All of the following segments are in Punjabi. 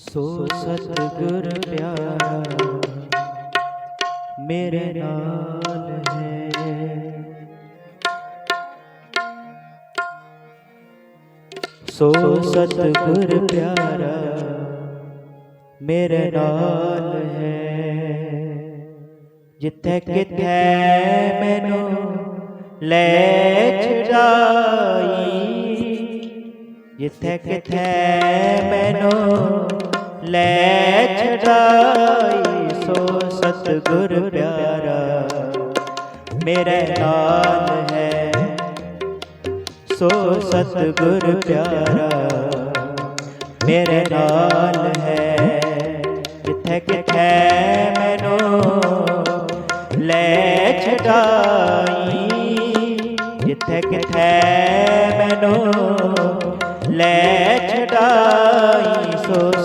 ਸੋ ਸਤਿਗੁਰ ਪਿਆਰਾ, ਮੇਰੇ ਨਾਲ ਹੈ। ਸੋ ਸਤਗੁਰ ਪਿਆਰਾ, ਮੇਰੇ ਨਾਲ ਹੈ। ਜਿੱਥੇ ਕਿਥੇ ਮੈਨੂੰ ਲੈ ਛਡਾਈ, ਜਿੱਥੇ ਕਿਥੇ ਮੈਨੂੰ ਲੈ ਛਡਾਈ ਸੋ ਸਤਿਗੁਰ ਪਿਆਰਾ। ਮੇਰੇ ਨਾਲ ਹੈ ਸੋ ਸਤਿਗੁਰ ਪਿਆਰਾ। ਮੇਰੇ ਨਾਲ ਹੈ ਜਿੱਥੇ ਕਿਥੇ ਮੈਨੂੰ ਲੈ ਛਡਾਈ। ਜਿੱਥੇ ਕਿਥੇ ਮੈਨੂੰ ਲੈ ਛਡਾਈ।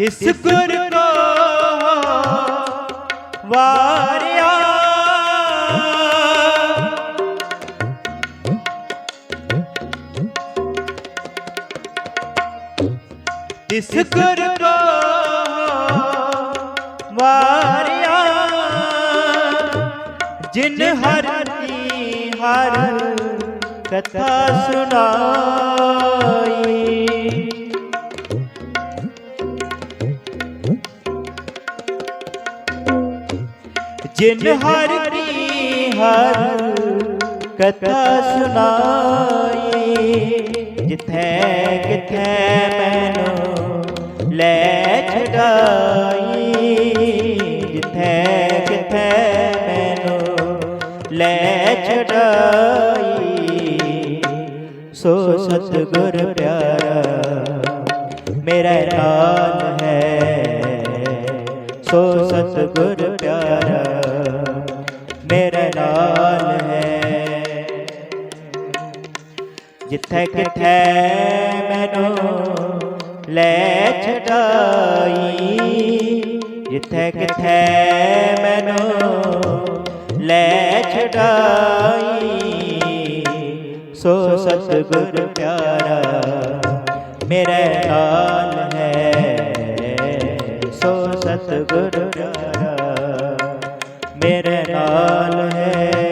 ਤਿਸ ਗੁਰ ਕੋ ਵਾਰਿਆ? ਤਿਸ ਗੁਰ ਕੋ ਵਾਰਿਆ? ਜਿਨ ਹਰ ਕੀ ਹਰ ਕਥਾ ਸੁਣਾਈ। ਜਿਨ ਹਰ ਕੀ ਹਰ ਕਥਾ ਸੁਣਾਈ। ਜਿੱਥੇ ਕਿਥੇ ਮੈਨੂੰ ਲੈ ਛਡਾਈ। ਜਿੱਥੇ ਕਿਥੇ ਮੈਨੂੰ ਲੈ ਛਡਾਈ। ਸੋ ਸਤਿਗੁਰ ਪਿਆਰਾ ਮੇਰਾ ਨਾਲ ਹੈ ਸੋ ਸਤਗੁਰ ਪਿਆਰਾ, ਮੇਰੇ ਨਾਲ ਹੈ। ਜਿੱਥੇ ਕਿਥੇ ਮੈਨੂੰ ਲੈ ਛਡਾਈ, ਜਿੱਥੇ ਕਿਥੇ ਮੈਨੂੰ ਲੈ ਛਡਾਈ। ਸੋ ਸਤਿਗੁਰ ਪਿਆਰਾ, ਮੇਰੇ ਨਾਲ ਹੈ। ਸਤਿਗੁਰ ਪਿਆਰਾ ਮੇਰੇ ਨਾਲ ਹੈ।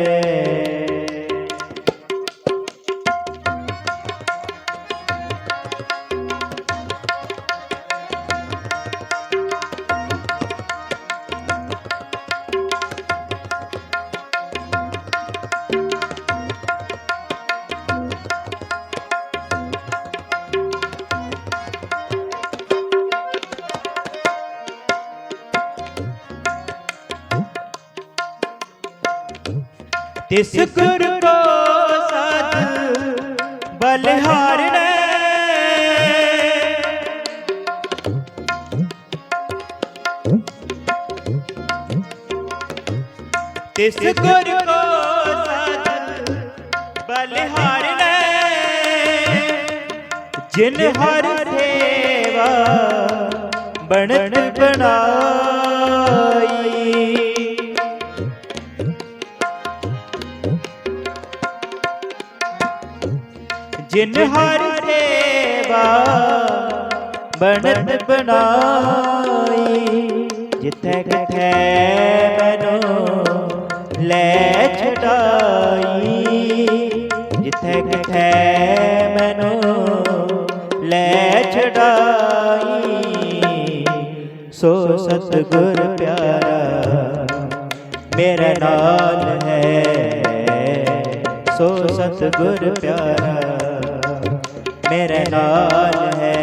ਤਿਸ ਗੁਰ ਕੋ ਸਤ ਬਲਿਹਾਰ ਨੇ। ਤਿਸ ਗੁਰ ਕੋ ਸਤ ਬਲਿਹਾਰ ਨੇ। ਜਿਨ ਹਰ ਸੇਵਾ ਬਣਤ ਬਣਾਈ ਬਣਤ ਬਣਾਈ। ਜਿੱਥੇ ਕਿਥੇ ਮੈਨੂੰ ਲੈ ਛਡਾਈ। ਜਿੱਥੇ ਕਿਥੇ ਮੈਨੂੰ ਲੈ ਛਡਾਈ। ਸੋ ਸਤਿਗੁਰ ਪਿਆਰਾ, ਮੇਰੇ ਨਾਲ ਹੈ। ਸੋ ਸਤਿਗੁਰ ਪਿਆਰਾ, ਮੇਰੇ ਨਾਲ ਹੈ।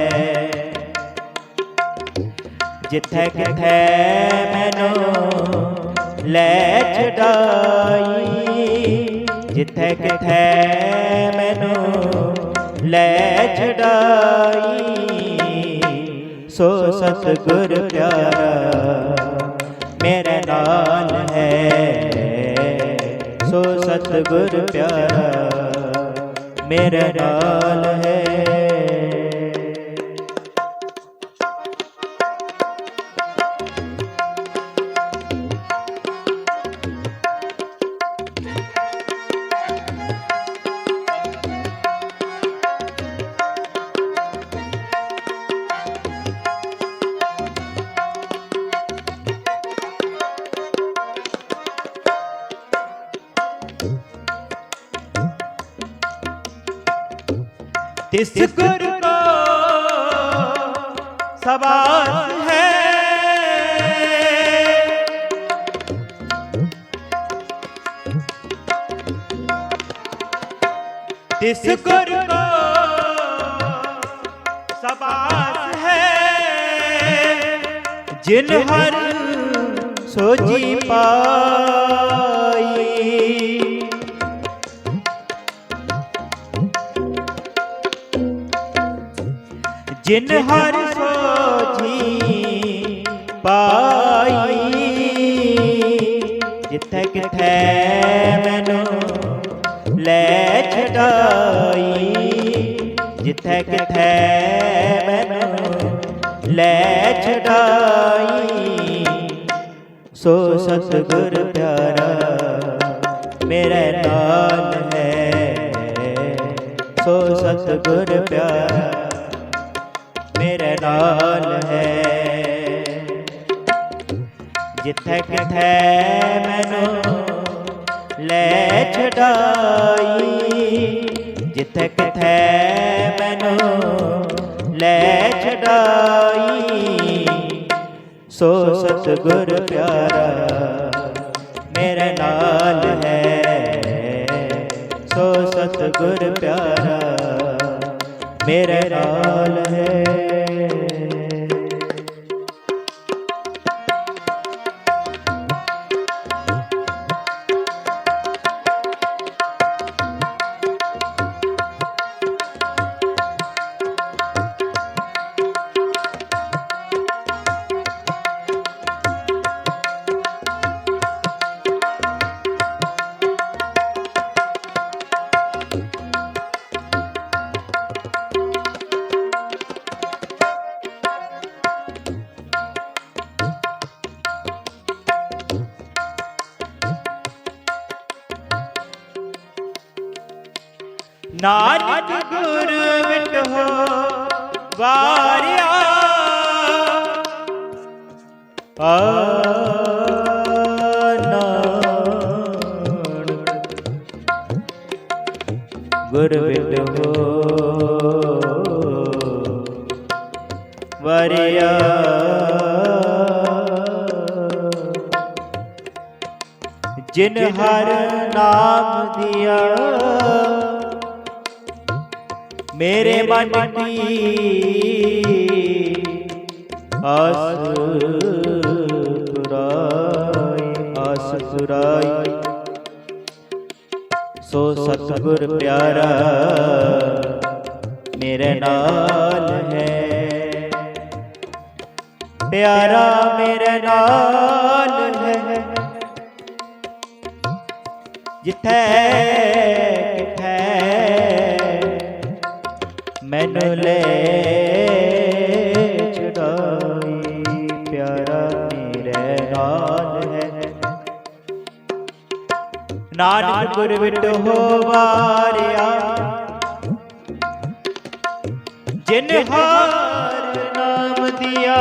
ਜਿੱਥੇ ਕਿਥੇ ਮੈਨੂੰ ਲੈ ਛਡਾਈ, ਜਿੱਥੇ ਕਿਥੇ ਮੈਨੂੰ ਲੈ ਛਡਾਈ। ਸੋ ਸਤਿਗੁਰ ਪਿਆਰਾ, ਮੇਰੇ ਨਾਲ ਹੈ। ਸੋ ਸਤਿਗੁਰ ਪਿਆਰਾ, ਮੇਰੇ ਨਾਲ ਹੈ। ਤਿਸ ਗੁਰ ਕੋ ਸਵਾਸ ਹੈ? ਤਿਸ ਗੁਰ ਕੋ ਸਵਾਸ ਹੈ? ਜਿਨ ਹਰ ਸੋਜੀ ਪਾਈ। ਜਿਨ ਹਰ ਸੋਝੀ ਪਾਈ ਜਿੱਥੇ ਕਿਥੇ ਮੈਨੂੰ ਲੈ ਛਡਾਈ ਜਿੱਥੇ ਕਿਥੇ ਮੈਨੂੰ ਲੈ ਛਡਾਈ। ਸੋ ਸਤਿਗੁਰ ਪਿਆਰਾ ਮੇਰੇ ਨਾਲ ਹੈ। ਸੋ ਸਤਿਗੁਰ ਪਿਆਰਾ ਮੇਰੇ ਨਾਲ ਹੈ। ਜਿੱਥੇ ਕਿਥੇ ਮੈਨੂੰ ਲੈ ਛਡਾਈ, ਜਿੱਥੇ ਕਿਥੇ ਮੈਨੂੰ ਲੈ ਛਡਾਈ। ਸੋ ਸਤਿਗੁਰ ਪਿਆਰਾ, ਮੇਰੇ ਨਾਲ ਹੈ। ਸੋ ਸਤਿਗੁਰ ਪਿਆਰਾ, ਮੇਰੇ ਨਾਲ ਹੈ। ਵਾਰਿਆ ਆਨਾਨਕ ਗੁਰ ਮਿਟੋ ਵਾਰਿਆ ਜਿਨ ਹਰ ਨਾਮ ਦਿਆ ਮੇਰੇ ਮਨ ਪੁਰਾਈ ਆਸ ਪੁਰਾਈ ਸੋ ਸਤਿਗੁਰ ਪਿਆਰਾ ਮੇਰੇ ਨਾਲ ਹੈ। ਪਿਆਰਾ ਮੇਰੇ ਨਾਲ ਹੈ। ਜਿੱਥੇ ਮੈਨੂੰ ਲੈ ਛਡਾਈ ਪਿਆਰਾ ਮੇਰੇ ਨਾਲ ਹੈ। ਨਾਨਕ ਗੁਰ ਵਿਟ ਹੋਵਾਰਿਆ ਜਿਨ ਹਾਰ ਨਾਮ ਦਿਆ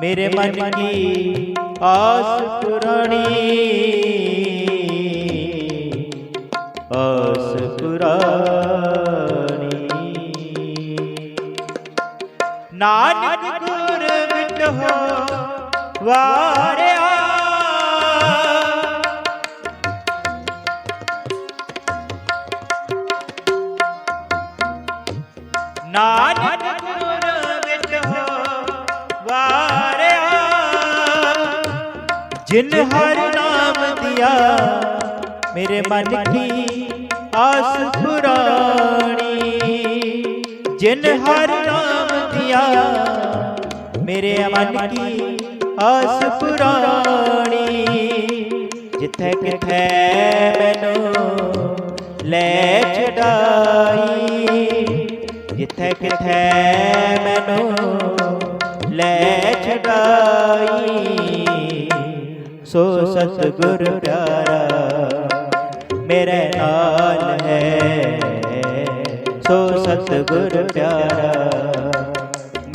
ਮੇਰੇ ਮਨ ਕੀ ਆਸ ਪੁਰਾਣੀ ਆਸ ਪੁਰਾਣੀ। ਨਾਨਕ ਗੁਰ ਹੋ ਵਾਰਿਆ। ਨਾਨਕ ਜਿਨ ਹਰ ਨਾਮ ਦਿਆ ਮੇਰੇ ਮਨ ਕੀ ਆਸ ਪੁਰਾਣੀ, ਜਿਨ ਹਰ ਨਾਮ ਦਿਆ ਮੇਰੇ ਮਨ ਕੀ ਆਸ ਪੁਰਾਣੀ, ਜਿੱਥੇ ਕਿਥੇ ਮੈਨੂੰ ਲੈ ਛਡਾਈ, ਜਿੱਥੇ ਕਿਥੇ ਮੈਨੂੰ ਲੈ ਛਡਾਈ। ਸੋ ਸਤਿਗੁਰ ਪਿਆਰੇ ਮੇਰੇ ਨਾਲ ਹੈ। ਸੋ ਸਤਿਗੁਰ ਪਿਆਰਾ,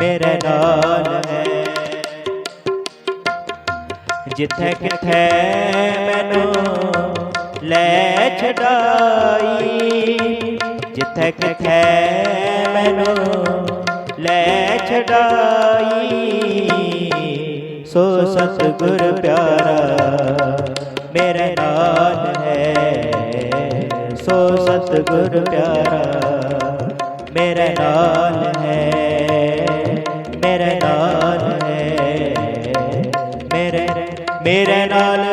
ਮੇਰੇ ਨਾਲ ਹੈ। ਜਿੱਥੇ ਕਿਥੇ ਮੈਨੂੰ ਲੈ ਛਡਾਈ, ਜਿੱਥੇ ਕਿਥੇ ਮੈਨੂੰ ਲੈ ਛਡਾਈ, ਸੋ ਸਤਿਗੁਰ ਪਿਆਰਾ, ਮੇਰੇ ਨਾਲ ਹੈ। ਸੋ ਸਤਿਗੁਰ ਪਿਆਰਾ ਮੇਰੇ ਨਾਲ ਹੈ ਮੇਰੇ ਨਾਲ ਹੈ ਮੇਰੇ ਮੇਰੇ ਨਾਲ